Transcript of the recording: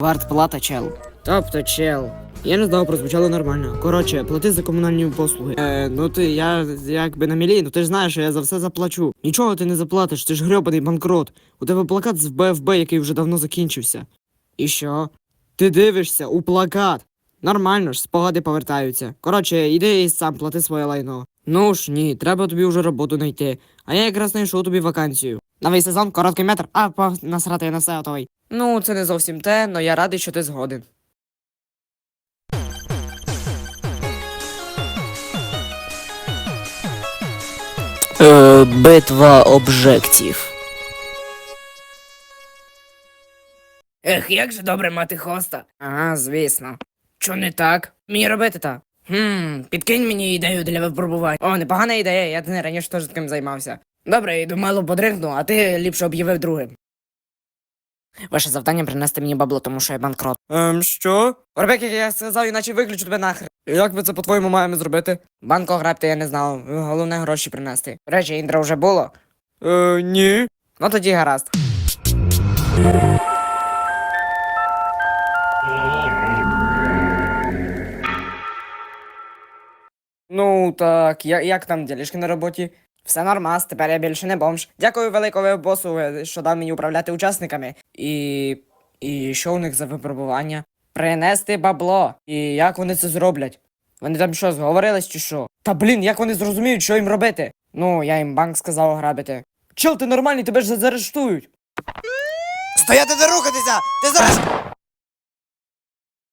Квартплата, чел. Тобто, чел. Я не знав, прозвучало нормально. Коротше, плати за комунальні послуги. Е, ну ти, я якби на мілі, ну ти ж знаєш, що я за все заплачу. Нічого ти не заплатиш, ти ж грьобаний банкрот. У тебе плакат з БФБ, який вже давно закінчився. І що? Ти дивишся у плакат. Нормально ж, спогади повертаються. Коротше, іди і сам плати своє лайно. Ну ж ні, треба тобі вже роботу знайти. А я якраз знайшов тобі вакансію. Новий сезон, короткий метр, а по насрати я на все готовий. Ну, це не зовсім те, але я радий, що ти згоден. Е, битва обжектів. Ех, як же добре мати хоста. Ага, звісно. Що не так? Мені робити та? Хм, підкинь мені ідею для випробувань. О, непогана ідея, я не раніше теж таким займався. Добре, я йду мало подригну, а ти ліпше об'явив другим. Ваше завдання принести мені бабло, тому що я банкрот. Ем, що? Робек, як я сказав, іначе виключу тебе нахрен. Як ми це по-твоєму маємо зробити? Банку грабти я не знав. Головне гроші принести. До речі, інтро вже було. Е, ні. Ну тоді гаразд. Ну так, я, як там ділішки на роботі? Все нормас, тепер я більше не бомж. Дякую великому босу, е, що дав мені управляти учасниками. І. І що у них за випробування? Принести бабло. І як вони це зроблять? Вони там що, зговорились чи що? Та блін, як вони зрозуміють, що їм робити? Ну, я їм банк сказав грабити. Чел, ти нормальний, тебе ж заарештують. Стояти не рухатися! Ти зараз.